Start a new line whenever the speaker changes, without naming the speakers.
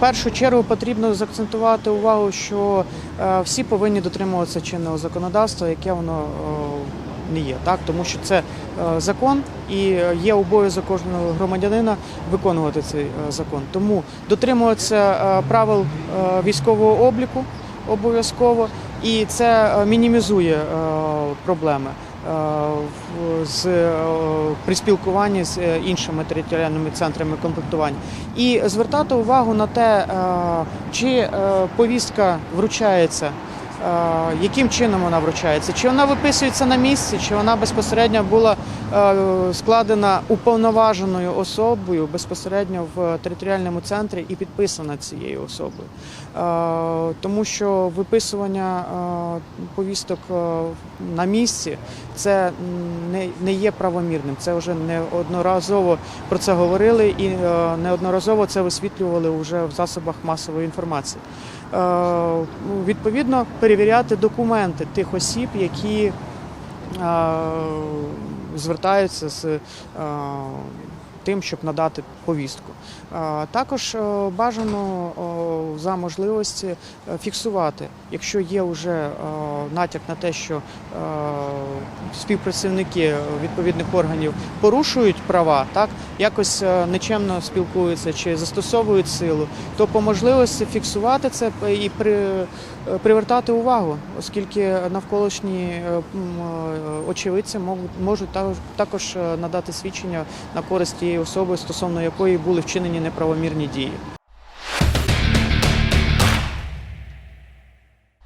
першу чергу потрібно заакцентувати увагу, що е, всі повинні дотримуватися чинного законодавства, яке воно е, не є, так тому що це е, закон і є обов'язок кожного громадянина виконувати цей закон. Тому дотримуватися правил військового обліку обов'язково, і це мінімізує проблеми. Е, З е, при спілкуванні з е, іншими територіальними центрами комплектування. І звертати увагу на те, чи повістка вручається, яким чином вона вручається, чи вона виписується на місці, чи вона безпосередньо була е, складена уповноваженою особою безпосередньо в територіальному центрі і підписана цією особою. Е, Тому що виписування е, повісток е, на місці це не, є правомірним. Це вже неодноразово про це говорили і е, неодноразово це висвітлювали вже в засобах масової інформації. Е, Відповідно, перевіряти документи тих осіб, які е, звертаються з е, тим, щоб надати повістку. Е, Також бажано за можливості е, фіксувати, якщо є вже е, натяк на те, що е, співпрацівники відповідних органів порушують права, так якось нечемно спілкуються чи застосовують силу, то по можливості фіксувати це і при, привертати увагу, оскільки навколишні очевидці можуть, також- надати свідчення на користь тієї особи, стосовно якої були вчинені неправомірні дії.